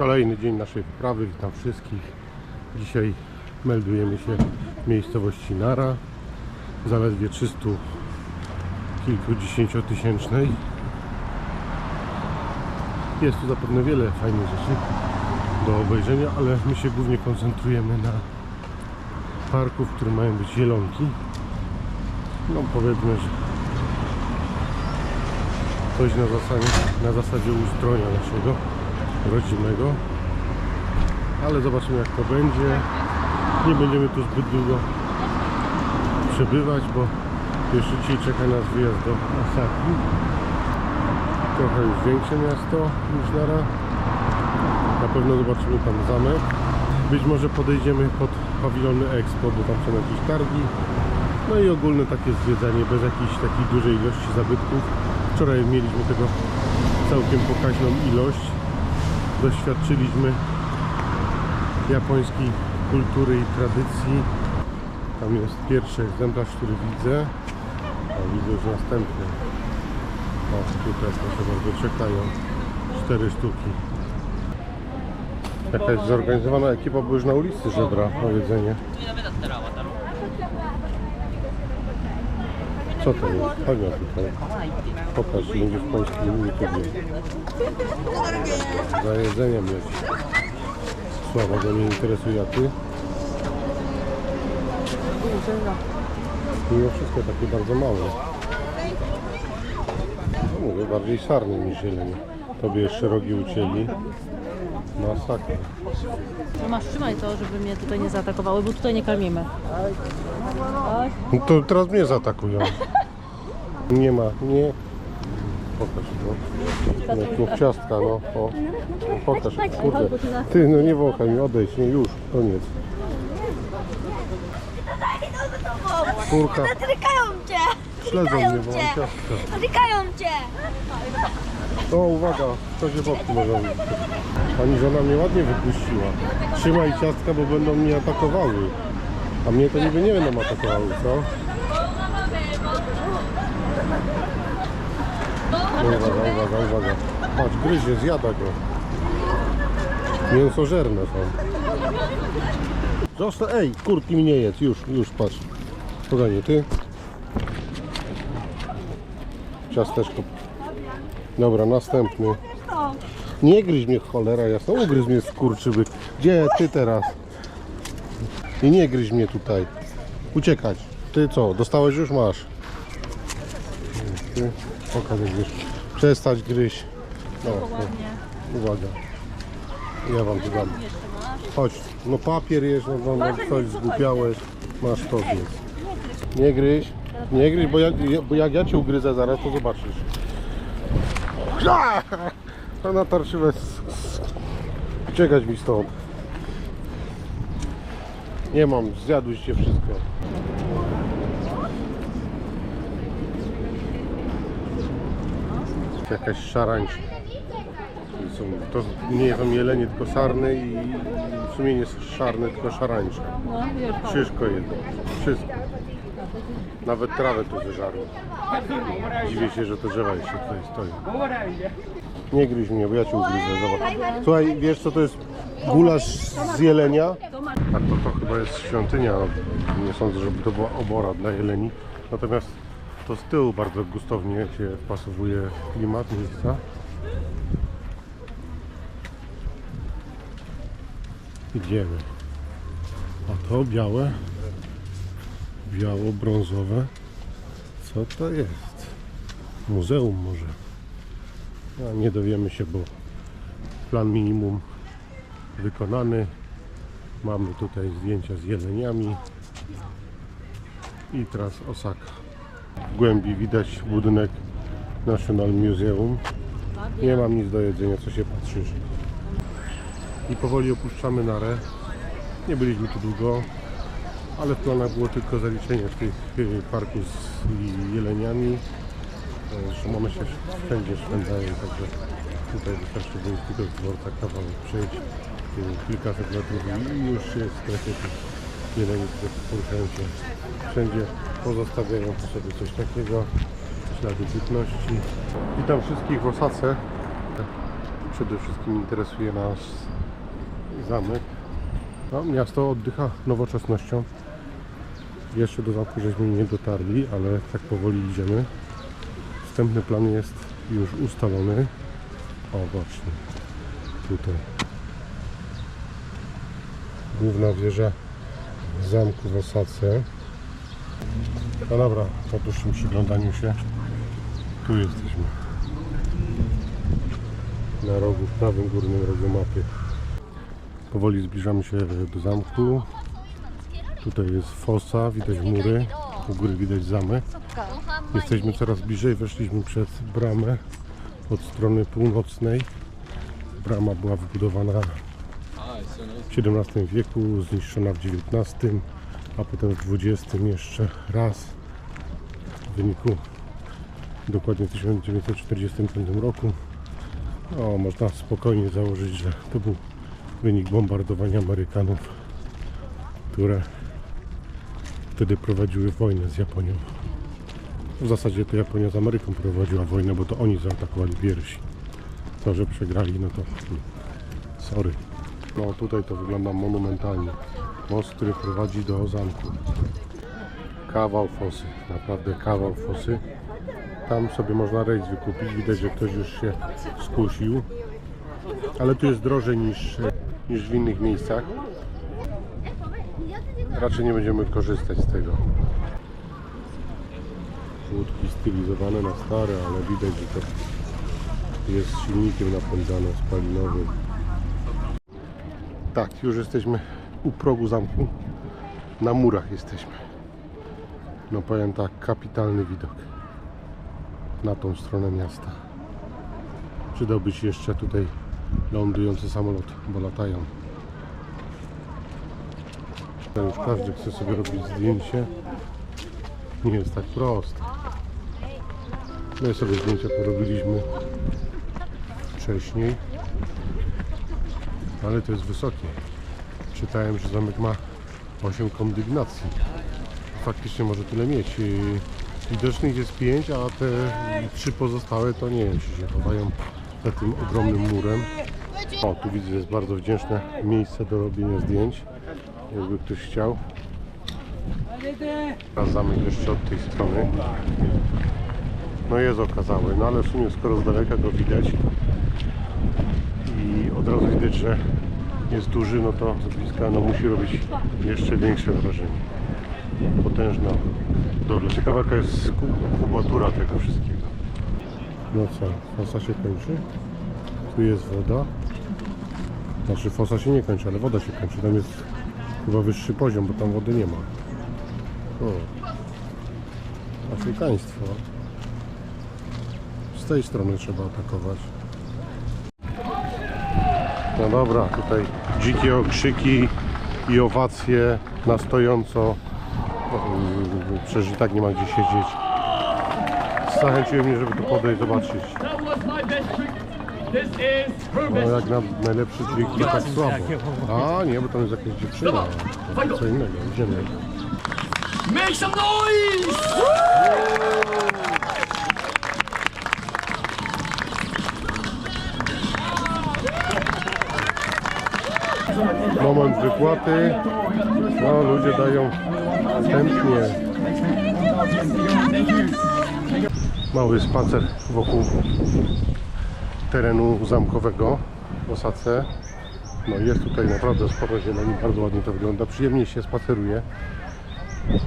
Kolejny dzień naszej wyprawy, witam wszystkich. Dzisiaj meldujemy się w miejscowości Nara, zaledwie 300 kilkudziesięciotysięcznej. Jest tu zapewne wiele fajnych rzeczy do obejrzenia, ale my się głównie koncentrujemy na parku, w którym mają być zielonki. No powiedzmy, że coś na zasadzie, na zasadzie ustronia naszego rodzimego. Ale zobaczymy jak to będzie. Nie będziemy tu zbyt długo przebywać, bo jeszcze dzisiaj czeka nas wyjazd do Osaki. Trochę już większe miasto niż Nara. Na pewno zobaczymy tam zamek. Być może podejdziemy pod pawilony Expo, bo tam są jakieś targi. No i ogólne takie zwiedzanie bez jakiejś takiej dużej ilości zabytków. Wczoraj mieliśmy tego całkiem pokaźną ilość. Doświadczyliśmy japońskiej kultury i tradycji. Tam jest pierwszy egzemplarz, który widzę. A widzę już następny. O, tutaj proszę bardzo, czekają. Cztery sztuki. Jakaś zorganizowana ekipa, bo już na ulicy żebra o jedzenie. Co to jest? Na tutaj. Pokaż, będzie w polskim YouTubie. Za jedzeniem leci. Słaba go nie interesuje, a ty? Mimo wszystko takie bardzo małe. No mówię, bardziej sarny niż zielenie. Tobie jeszcze rogi ucięli. Masakra. No masz, trzymaj to, żeby mnie tutaj nie zaatakowały, bo tutaj nie karmimy. No to teraz mnie zaatakują. Nie ma, nie. Pokaż no. No, tu ciastka, no. O. Pokaż, kurde. Ty, no nie wąchaj mi, odejdź, nie, już, koniec. Kurka, Dotykają cię! śledzą mnie, bo mam cię! ciastka. Dotykają cię! O, uwaga, to się popki może. Pani żona mnie ładnie wypuściła. Trzymaj ciastka, bo będą mnie atakowały. A mnie to niby nie będą atakowały, co? No, uwaga, uwaga, uwaga. Patrz, gryzie, zjada go. Mięsożerne są. Zostań, ej, kurki mi nie już, już, patrz. Podanie, ty. Ciasteczko Dobra, następny. Nie gryź mnie cholera jasno, ugryź mnie skurczybyk. Gdzie ty teraz? I nie gryź mnie tutaj. Uciekać. Ty co, dostałeś już? Masz. Ty, pokaż jak gryź. Przestać gryźć. No, no. Uwaga. Ja wam tu dam. Chodź, no papier jest, no, no, coś zgłupiałeś. Masz to zjedz. Nie gryź. Nie gryź, bo jak, bo jak ja cię ugryzę zaraz, to zobaczysz. To na tarczywę. Uciekać mi stąd. Nie mam, zjadłyście wszystko. Jakaś szarańcza. Są, to nie są jelenie, tylko sarny i w sumie nie szarne, tylko szarańcze. No, Wszystko jedno. Wszystko. Nawet trawę tu zeżarło. Dziwię się, że te drzewa jeszcze tutaj stoją. Nie gryź mnie, bo ja cię ugryzę. Zobacz. Słuchaj, wiesz co to jest gulasz z jelenia? A to, to chyba jest świątynia. Nie sądzę, żeby to była obora dla jeleni. Natomiast to z tyłu bardzo gustownie się wpasowuje klimat miejsca. Idziemy. A to białe, biało-brązowe. Co to jest? Muzeum może. A nie dowiemy się, bo plan minimum wykonany. Mamy tutaj zdjęcia z jeleniami i teraz Osaka. W głębi widać budynek National Museum. Nie mam nic do jedzenia, co się patrzysz. I powoli opuszczamy Narę. Nie byliśmy tu długo, ale w planach było tylko zaliczenie tych parków z jeleniami. Zresztą one się wszędzie szwędzają, także tutaj wystarczy wyjść tylko z dworca kawałek przejść y, kilkaset metrów i już jest w strefie tych jeleni, które poruszają się wszędzie, pozostawiają po sobie coś takiego, ślady bytności. Witam wszystkich w Osace. przede wszystkim interesuje nas zamek. No, miasto oddycha nowoczesnością. Jeszcze do zamku żeśmy nie dotarli, ale tak powoli idziemy. Wstępny plan jest już ustalony. O właśnie, tutaj. Główna wieża zamku w Osace. No dobra, po dłuższym przyglądaniu się tu jesteśmy. Na rogu, w prawym górnym rogu mapy. Powoli zbliżamy się do zamku. Tutaj jest fosa, widać mury, u góry widać zamek. Jesteśmy coraz bliżej, weszliśmy przez bramę od strony północnej. Brama była wybudowana w XVII wieku, zniszczona w XIX, a potem w XX jeszcze raz w wyniku dokładnie w 1945 roku. No, można spokojnie założyć, że to był wynik bombardowania Amerykanów, które wtedy prowadziły wojnę z Japonią. W zasadzie to Japonia z Ameryką prowadziła wojnę, bo to oni zaatakowali piersi. To, że przegrali, no to hmm, sorry. No tutaj to wygląda monumentalnie. Most, który prowadzi do zamku. Kawał fosy, naprawdę kawał fosy. Tam sobie można rejs wykupić. Widać, że ktoś już się skusił. Ale tu jest drożej niż, niż w innych miejscach. Raczej nie będziemy korzystać z tego. Łódki stylizowane na stare, ale widać, że to jest silnikiem napędzane spalinowym. Tak, już jesteśmy u progu zamku. Na murach jesteśmy. No powiem tak, kapitalny widok na tą stronę miasta. Przydałby się jeszcze tutaj lądujący samolot, bo latają. Już każdy chce sobie robić zdjęcie. Nie jest tak prosto. My sobie zdjęcia porobiliśmy wcześniej, ale to jest wysokie. Czytałem, że zamek ma 8 kondygnacji. Faktycznie może tyle mieć. Widocznych jest 5, a te trzy pozostałe to nie wiem, czy się chowają za tym ogromnym murem. O, tu widzę, jest bardzo wdzięczne miejsce do robienia zdjęć. Jakby ktoś chciał. A zamek jeszcze od tej strony. No jest okazały, no ale w sumie skoro z daleka go widać i od razu widać, że jest duży, no to z bliska no musi robić jeszcze większe wrażenie. Potężna dobra. Ciekawa jaka jest ku- kubatura tego wszystkiego. No co, fosa się kończy? Tu jest woda. Znaczy fosa się nie kończy, ale woda się kończy. Tam jest chyba wyższy poziom, bo tam wody nie ma. O. Afrykaństwo. Z tej strony trzeba atakować. No dobra, tutaj dzikie okrzyki i owacje na stojąco. Przecież i tak nie ma gdzie siedzieć. Zachęciłem mnie, żeby tu podejść, zobaczyć. This is No jak na najlepszy trik to tak słabo. A nie, bo tam jest jakaś dziewczyna. To co innego, idziemy. Make some noise! Moment wypłaty. No ludzie dają chętnie. Mały spacer wokół terenu zamkowego w Osace. No jest tutaj naprawdę sporo zieleni, bardzo ładnie to wygląda. Przyjemnie się spaceruje.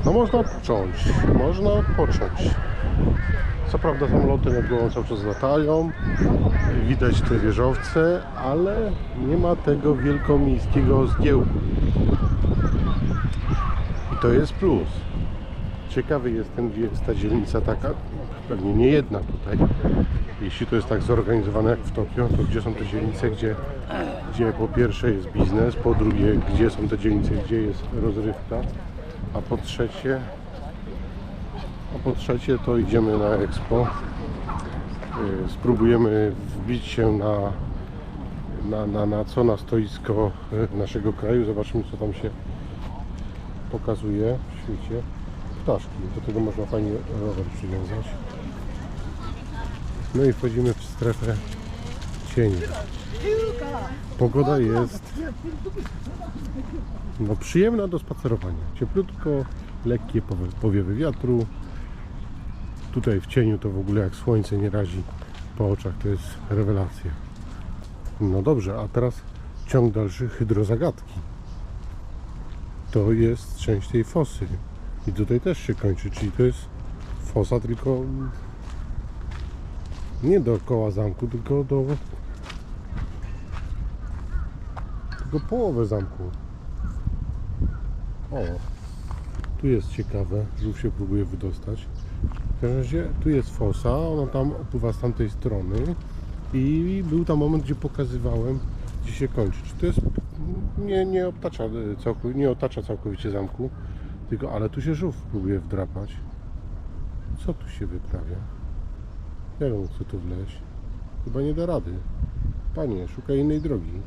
No można począć, można począć. Co prawda samoloty nad głową cały czas latają, widać te wieżowce, ale nie ma tego wielkomiejskiego zgiełku. I to jest plus. Ciekawy jestem, gdzie jest ta dzielnica taka, pewnie nie jedna tutaj. Jeśli to jest tak zorganizowane jak w Tokio, to gdzie są te dzielnice, gdzie, gdzie po pierwsze jest biznes, po drugie, gdzie są te dzielnice, gdzie jest rozrywka, a po trzecie, a po trzecie to idziemy na Expo. Y, Spróbujemy wbić się na, na, na, na co? Na stoisko y, naszego kraju. Zobaczymy, co tam się pokazuje w świecie. Ptaszki. Do tego można fajnie rower przywiązać. No i wchodzimy w strefę cieniu. Pogoda jest no, przyjemna do spacerowania. Cieplutko, lekkie powie- powiewy wiatru. Tutaj w cieniu to w ogóle jak słońce nie razi po oczach, to jest rewelacja. No dobrze, a teraz ciąg dalszy hydrozagadki. To jest część tej fosy. I tutaj też się kończy, czyli to jest fosa tylko nie dookoła zamku, tylko do tylko połowę zamku. O, tu jest ciekawe, żółw się próbuje wydostać. W każdym razie tu jest fosa, ona tam opływa z tamtej strony i był tam moment, gdzie pokazywałem, gdzie się kończy. Czy to jest, nie, nie, całkowicie, nie otacza całkowicie zamku, tylko, ale tu się żółw próbuje wdrapać. Co tu się wyprawia? On chce tu wleźć? Chyba nie da rady. Panie, szukaj innej drogi.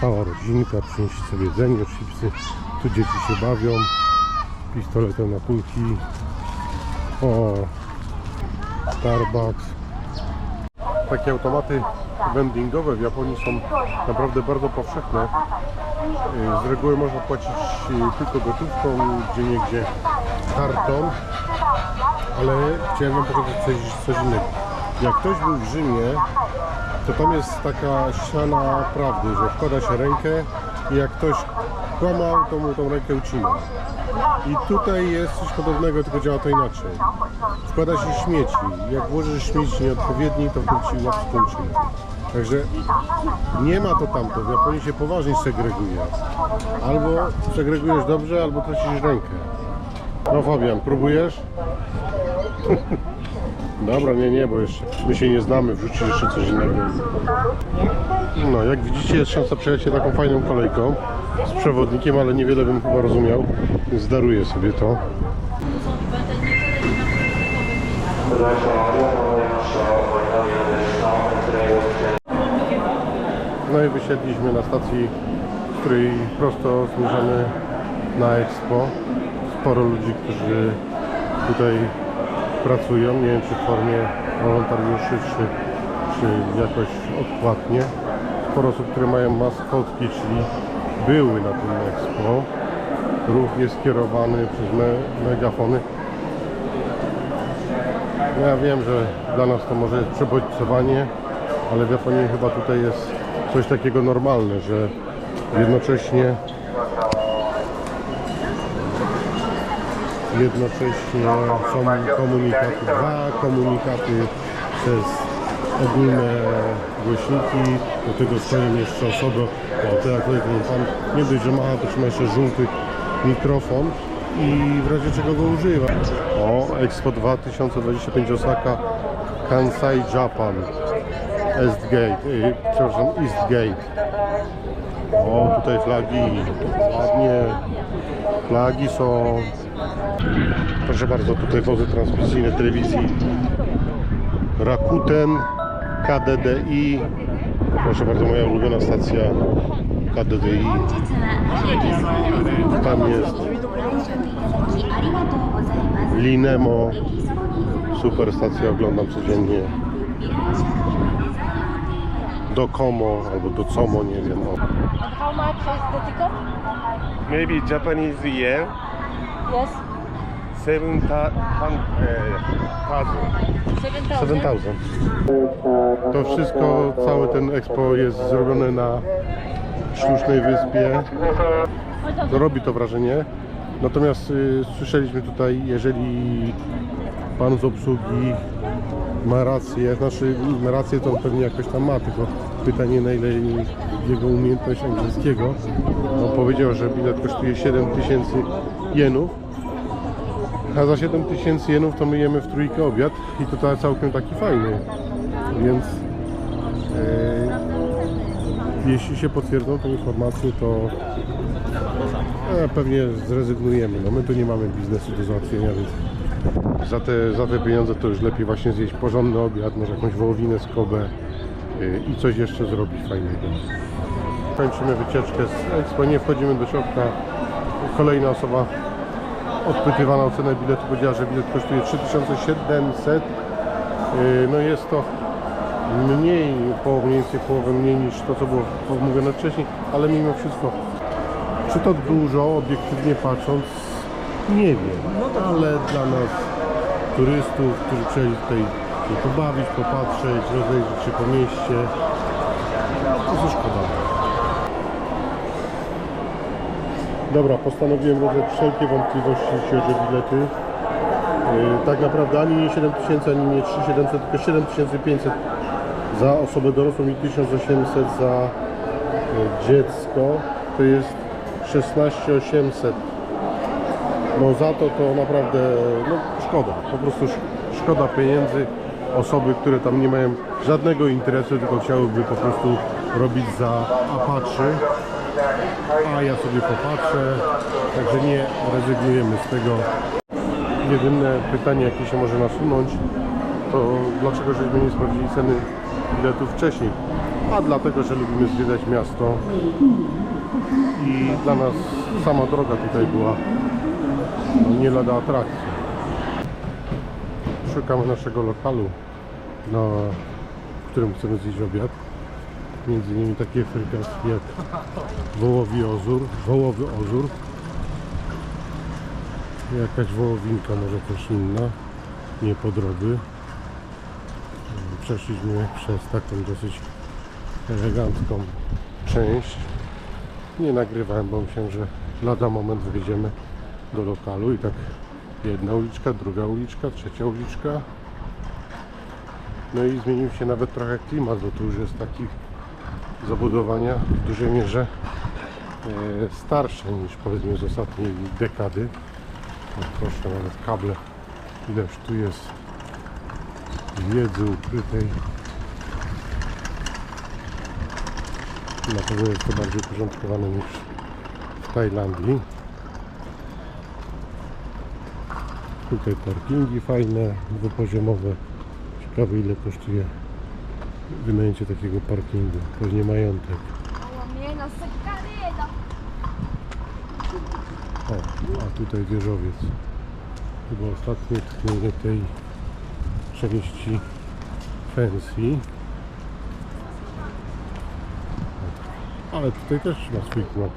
Cała rodzinka, przynieść sobie jedzenie, chipsy. Tu dzieci się bawią. Pistoletem na kulki. O, Starbucks. Takie automaty vendingowe w Japonii są naprawdę bardzo powszechne. Y, Z reguły można płacić tylko gotówką, gdzie niegdzie kartą, ale chciałem Wam pokazać coś, coś innego. Jak ktoś był w Rzymie, to tam jest taka ściana prawdy, że wkłada się rękę i jak ktoś kłamał, to mu tą rękę ucina. I tutaj jest coś podobnego, tylko działa to inaczej. Wkłada się śmieci. Jak włożysz śmieci nieodpowiedni, to na wszystko ucina. Także nie ma to tamto. W Japonii się poważnie segreguje. Albo segregujesz dobrze, albo tracisz rękę. No Fabian, próbujesz? Dobra, nie, nie, bo jeszcze my się nie znamy, wrzucisz jeszcze coś innego. No, jak widzicie, jest szansa przejechać się taką fajną kolejką z przewodnikiem, ale niewiele bym chyba rozumiał, więc daruję sobie to. No i wysiedliśmy na stacji, z której prosto zmierzamy na Expo. Sporo ludzi, którzy tutaj pracują, nie wiem czy w formie wolontariuszy, czy, czy jakoś odpłatnie. Sporo osób, które mają maskotki, czyli były na tym Expo. Ruch jest kierowany przez me megafony. Ja wiem, że dla nas to może jest przebodźcowanie, ale w Japonii chyba tutaj jest coś takiego normalne, że jednocześnie jednocześnie są komunikaty, dwa komunikaty przez ogólne głośniki, do tego stoją jeszcze osoby, o ten pan nie dość, że macha, to trzyma jeszcze żółty mikrofon i w razie czego go używa. O, Expo 2025 Osaka Kansai Japan. Eastgate, y, przepraszam, Eastgate. O, tutaj flagi, ładnie, flagi są Proszę bardzo, tutaj wozy transmisyjne telewizji Rakuten, KDDI. Proszę bardzo, moja ulubiona stacja KDDI. Tam jest Linemo. Super stacja, oglądam codziennie. Docomo albo Docomo, nie wiem. How much is the ticket? Maybe Japanese yen Yes. Seven thou- hun- uh, thousand. 7000. 7000. To wszystko, cały ten expo jest zrobione na sztucznej wyspie. No, robi to wrażenie. Natomiast y, słyszeliśmy tutaj, jeżeli pan z obsługi ma rację, znaczy ma rację, to on pewnie jakoś tam ma, tylko pytanie na ile jego umiejętność angielskiego. On powiedział, że bilet kosztuje 7000 jenów, a za 7000 jenów to my jemy w trójkę obiad i to całkiem taki fajny. Więc e, jeśli się potwierdzą te informacje, to e, pewnie zrezygnujemy. No my tu nie mamy biznesu do załatwienia, więc za te, za te pieniądze to już lepiej właśnie zjeść porządny obiad, może jakąś wołowinę z Kobe e, i coś jeszcze zrobić fajnego. Kończymy wycieczkę z Expo, nie wchodzimy do środka. Kolejna osoba odpytywana o cenę biletu powiedziała, że bilet kosztuje 3700. Yy, No jest to mniej, po mniej więcej połowę mniej niż to, co było mówione wcześniej, ale mimo wszystko, czy to dużo, obiektywnie patrząc, nie wiem, ale dla nas, turystów, którzy przyjechali tutaj pobawić, popatrzeć, rozejrzeć się po mieście, to szkoda. Dobra, postanowiłem rozwiać wszelkie wątpliwości, jeśli chodzi o bilety. Yy, tak naprawdę ani nie 7000, ani nie 3700, tylko 7500 za osobę dorosłą i 1800 za y, dziecko. To jest 16800. No za to to naprawdę no, szkoda. Po prostu sz- szkoda pieniędzy. Osoby, które tam nie mają żadnego interesu, tylko chciałyby po prostu robić za apatrzy. A ja sobie popatrzę. Także nie rezygnujemy z tego. Jedyne pytanie, jakie się może nasunąć, to dlaczego żeśmy nie sprawdzili ceny biletów wcześniej? A dlatego, że lubimy zwiedzać miasto i dla nas sama droga tutaj była no, nie lada atrakcji. Szukamy naszego lokalu, na, w którym chcemy zjeść obiad. Między innymi takie jak wołowi ozór, wołowy ozór. Jakaś wołowinka, może też inna, nie podroby. Przeszliśmy przez taką dosyć elegancką część. Nie nagrywałem, bo myślałem, że lada moment wyjdziemy do lokalu i tak jedna uliczka, druga uliczka, trzecia uliczka. No i zmienił się nawet trochę klimat, bo tu już jest taki zabudowania w dużej mierze e, starsze niż powiedzmy z ostatniej dekady. O, proszę, nawet kable. Ileż tu jest wiedzy ukrytej. Na pewno jest to bardziej uporządkowane niż w Tajlandii. Tutaj parkingi fajne, dwupoziomowe. Ciekawe ile kosztuje wynajęcie takiego parkingu. Pewnie majątek. O, a tutaj wieżowiec. Chyba ostatnie tchnienie tej części pensji. Ale tutaj też ma swój klimat.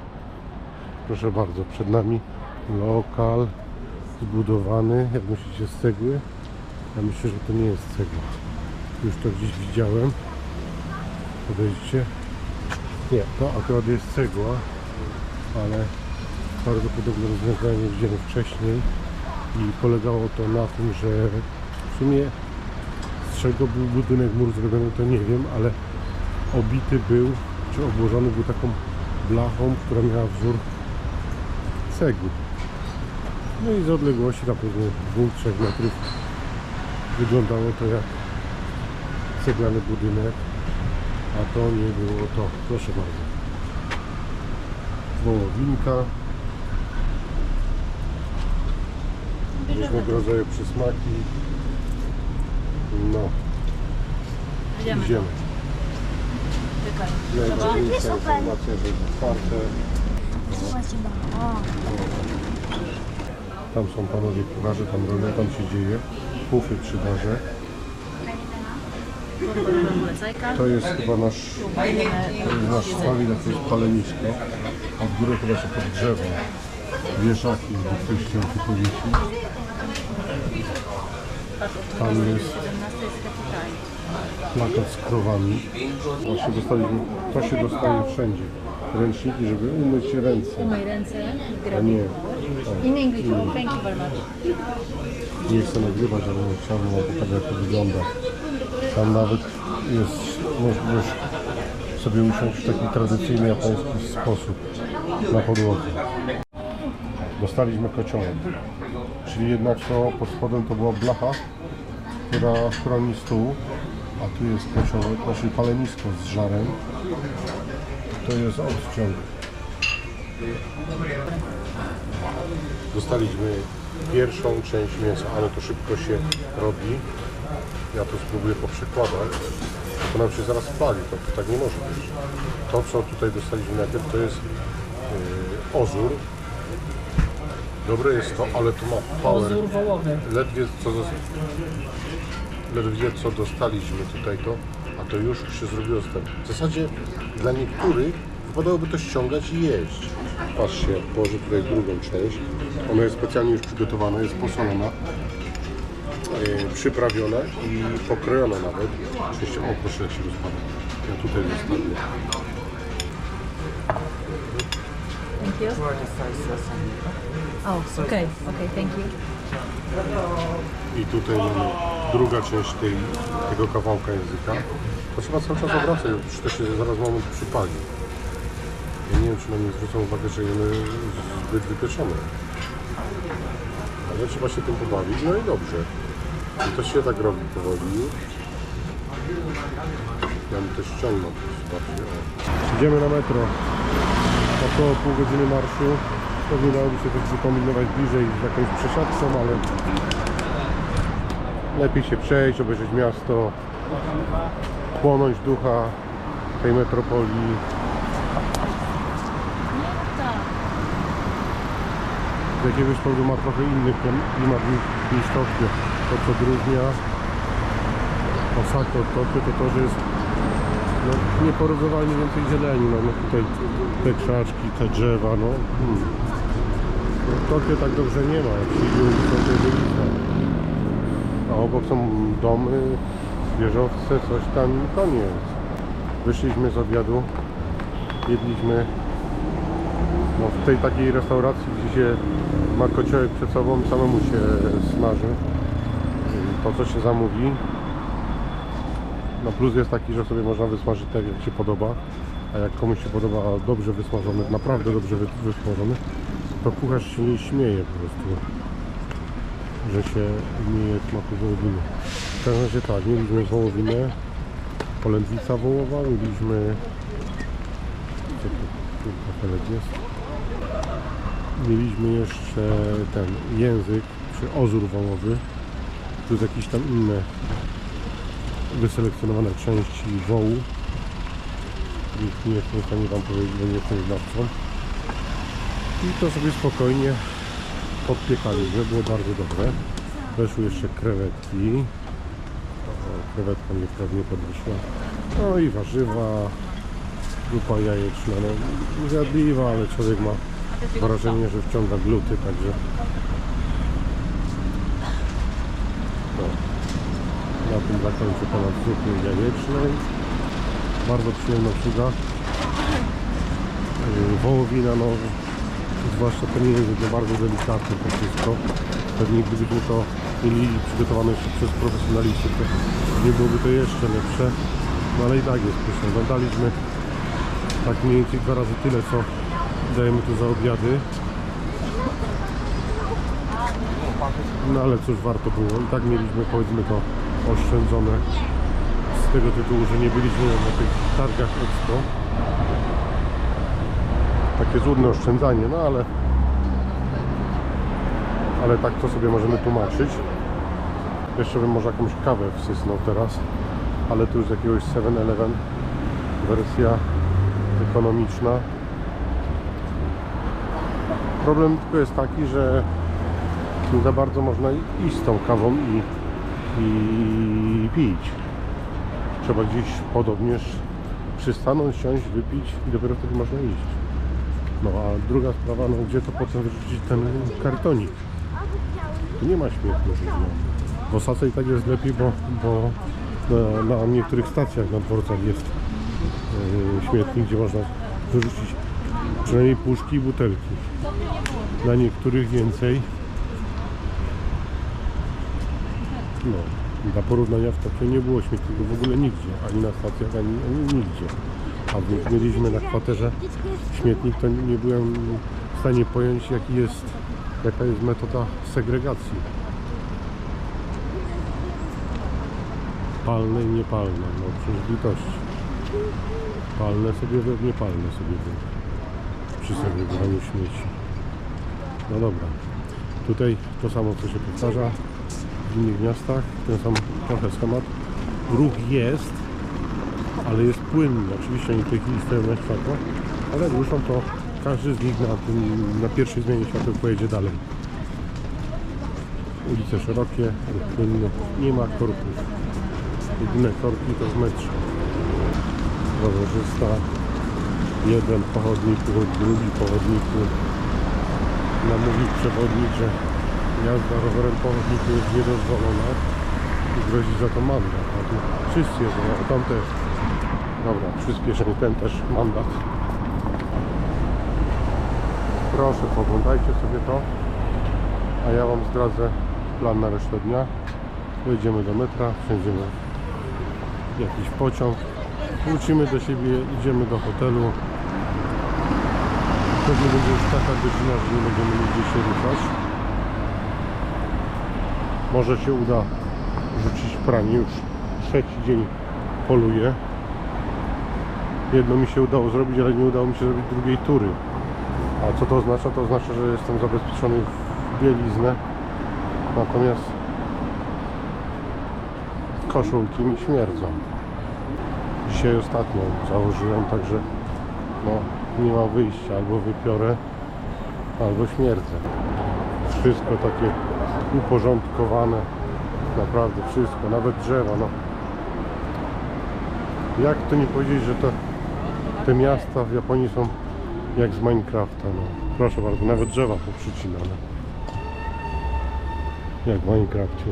Proszę bardzo, przed nami lokal zbudowany, jak myślicie, z cegły. Ja myślę, że to nie jest cegła. Już to gdzieś widziałem. Podejdźcie. Nie, to akurat jest cegła, ale bardzo podobne rozwiązanie widziałem wcześniej i polegało to na tym, że w sumie z czego był budynek mur zrobiony to nie wiem, ale obity był, czy obłożony był taką blachą, która miała wzór cegły. No i z odległości na pewno 2-3 metrów wyglądało to jak ceglany budynek, a to nie było to. Proszę bardzo. Wołowinka. Różnego rodzaju przysmaki. No, Idziemy. idziemy. Najważniejsza informacja, że jest otwarte. Tam są panowie kucharze, tam robią, tam się dzieje. Pufy przy barze. Polecajka. To jest chyba nasz, nasz stali, to jest palenisko. A w górę chyba się podgrzewa. Wieszaki, gdy ktoś chciał tu powiesić. Tam jest 17 jest plakat z krowami. Właśnie dostaliśmy, to się dostaje wszędzie. Ręczniki, żeby umyć ręce. Umyj ręce. A Grab. nie, In English. Thank you very much. nie chcę nagrywać, ale chciałbym wam pokazać jak to wygląda. Tam nawet jest możliwość sobie usiąść w taki tradycyjny japoński sposób na podłodze. Dostaliśmy kociołek, czyli jednak to pod spodem to była blacha, która chroni stół, a tu jest kociołek, znaczy palenisko z żarem. To jest odciąg. Dostaliśmy pierwszą część mięsa, ale to szybko się robi. Ja to spróbuję poprzekładać. To nam się zaraz pali, to tak nie może być. To, co tutaj dostaliśmy najpierw, to jest yy, ozór. Dobre jest to, ale to ma power. Ozór wołowy. Ledwie co, ledwie co dostaliśmy tutaj to, a to już się zrobiło step. W zasadzie dla niektórych wypadałoby to ściągać i jeść. Patrzcie, położę tutaj drugą część. Ona jest specjalnie już przygotowana, jest posolona, yy, przyprawiona i pokrojona nawet. Oczywiście, o proszę jak się rozpada. Ja tutaj zostawię. Thank you. Oh, okay, okay, thank you. I tutaj mamy druga część tej, tego kawałka języka. To trzeba cały czas obracać, bo to się zaraz moment przypali. Ja nie wiem, czy na mnie zwrócą uwagę, że jemy zbyt wypieczone. Ale trzeba się tym pobawić, no i dobrze. To się tak robi powoli. Ja bym to ściągnął. O. Idziemy na metro. Około pół godziny marszu. Pewnie dałoby się coś wykombinować bliżej z jakąś przesiadką, ale lepiej się przejść, obejrzeć miasto, chłonąć ducha tej metropolii. Z jakiegoś powodu ma trochę inny klim- klimat ni- niż Tokio. To co odróżnia Osaka od Tokio to to, że jest no, nieporównywalnie więcej zieleni. No, no tutaj te krzaczki, te drzewa, no. Hmm. no Tokio tak dobrze nie ma, jak się to jest. A obok są domy, wieżowce, coś tam i koniec. Wyszliśmy z obiadu, jedliśmy no, w tej takiej restauracji, gdzie się ma kociołek przed sobą, samemu się smaży to, co się zamówi. No plus jest taki, że sobie można wysmażyć tak, jak się podoba. A jak komuś się podoba dobrze wysmażony, naprawdę dobrze wy- wysmażony, to kucharz się nie śmieje po prostu, że się nie je smaku wołowiny. W każdym razie tak, mieliśmy wołowinę, polędwica wołowa, mieliśmy... Co to kafelek jest? Mieliśmy jeszcze ten język, czy ozór wołowy, plus jakieś tam inne wyselekcjonowane części wołu. Nikt nie jestem w stanie Wam powiedzieć, bo nie jestem znawcą. I to sobie spokojnie podpiekaliśmy, było bardzo dobre. Weszły jeszcze krewetki. O, krewetka mnie pewnie podwyższyła. No i warzywa, zupa jajeczna, no zjadliwa, ale człowiek ma wrażenie, że wciąga gluty, także no. Tym zakończę temat zupy jajecznej. Bardzo przyjemna obsługa. Yy, Wołowina, no zwłaszcza ten język, no bardzo delikatny to wszystko. Pewnie gdybyśmy to mieli przygotowane jeszcze przez profesjonalistów, to nie byłoby to jeszcze lepsze. No ale i tak jest pyszne. Daliśmy tak mniej więcej dwa razy tyle, co dajemy tu za obiady. No ale cóż, warto było. I tak mieliśmy, powiedzmy to, oszczędzone z tego tytułu, że nie byliśmy na tych targach Expo. Takie złudne oszczędzanie, no ale ale tak to sobie możemy tłumaczyć. Jeszcze bym może jakąś kawę wsysnął teraz, ale tu już z jakiegoś 7-Eleven wersja ekonomiczna. Problem tylko jest taki, że nie za bardzo można iść z tą kawą i, i pić. Trzeba gdzieś podobnież przystanąć, siąść, wypić i dopiero wtedy można iść. No a druga sprawa, no gdzie to potem wyrzucić ten kartonik? Tu nie ma śmietników. No. W Osace i tak jest lepiej, bo, bo na, na niektórych stacjach na dworcach jest yy, śmietnik, gdzie można wyrzucić przynajmniej puszki i butelki. Na niektórych więcej. No, dla porównania w Tokio nie było śmietników w ogóle nigdzie, ani na stacjach, ani, ani nigdzie. A więc mieliśmy na kwaterze śmietnik, to nie byłem w stanie pojąć jaki jest, jaka jest metoda segregacji. Palne i niepalne, no przecież litości. Palne sobie niepalne sobie. Przy segregowaniu śmieci. No dobra. Tutaj to samo co się powtarza w innych miastach, ten sam trochę schemat. Ruch jest, ale jest płynny. Oczywiście oni w tej chwili stoją na światło, ale ruszą to każdy z nich na, tym, na pierwszej zmianie światła pojedzie dalej. Ulice szerokie, ruch płynny, nie ma korków. Jedyne korki to w metrze. rowerzysta, jeden po chodniku, drugi po chodniku. Namówił przewodnik, że jazda rowerem po chodniku jest niedozwolona i grozi za to mandat. A tu wszyscy jedzą, a tam też. Dobra, przyspieszenie, ten też mandat. Proszę, poglądajcie sobie to, a ja Wam zdradzę plan na resztę dnia. Wejdziemy do metra, wsiądziemy jakiś pociąg, wrócimy do siebie, idziemy do hotelu. Pewnie będzie już taka godzina, że nie będziemy nigdzie się ruszać. Może się uda rzucić pranie, już trzeci dzień poluję. Jedno mi się udało zrobić, ale nie udało mi się zrobić drugiej tury. A co to oznacza? To oznacza, że jestem zabezpieczony w bieliznę. Natomiast koszulki mi śmierdzą. Dzisiaj ostatnią założyłem, także no, nie ma wyjścia. Albo wypiorę, albo śmierdzę. Wszystko takie uporządkowane. Naprawdę wszystko, nawet drzewa. No. Jak to nie powiedzieć, że to, te miasta w Japonii są jak z Minecrafta. No. Proszę bardzo, nawet drzewa poprzycinane. Jak w Minecrafcie.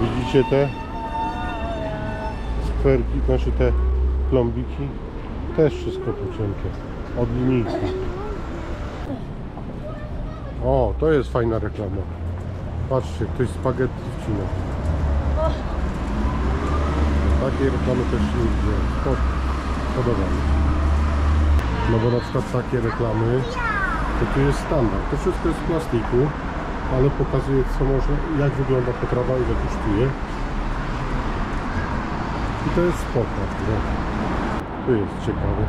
Widzicie te skwerki, znaczy te plombiki? Też wszystko pocięte. Od linijki. O, to jest fajna reklama. Patrzcie, ktoś spaghetti wcina. Takiej reklamy też nie widziałem. Podoba mi się. No bo na przykład takie reklamy, to tu jest standard. To wszystko jest z plastiku, ale pokazuje co można, jak wygląda potrawa, ile kosztuje. I to jest spoko. No. Tu jest ciekawy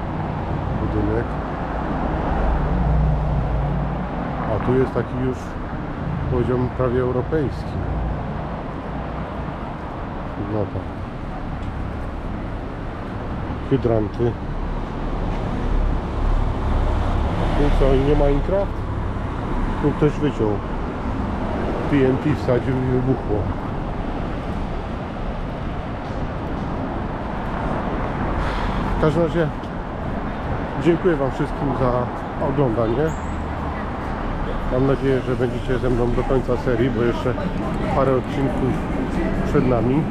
budynek. A tu jest taki już poziom prawie europejski. No tak. Hydranty. I co, i nie Minecraft? Tu ktoś wyciął. TNT wsadził i wybuchło. W każdym razie dziękuję Wam wszystkim za oglądanie. Mam nadzieję, że będziecie ze mną do końca serii, bo jeszcze parę odcinków przed nami.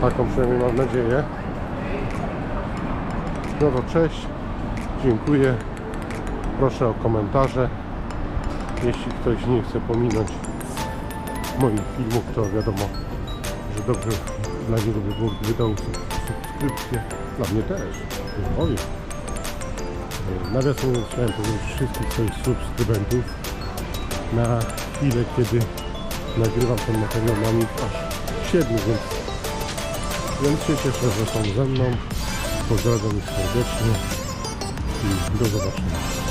Taką przynajmniej mam nadzieję. No to cześć. Dziękuję. Proszę o komentarze. Jeśli ktoś nie chce pominąć moich filmów, to wiadomo, że dobrze dla niego by było, gdyby dał sub- subskrypcję. Dla mnie też. Powiem. Nawiasem mówiąc, chciałem powiedzieć wszystkich swoich subskrybentów na chwilę, kiedy nagrywam ten materiał, mam ich aż 7, więc, więc się cieszę, że są ze mną. Pozdrawiam ich serdecznie i do zobaczenia.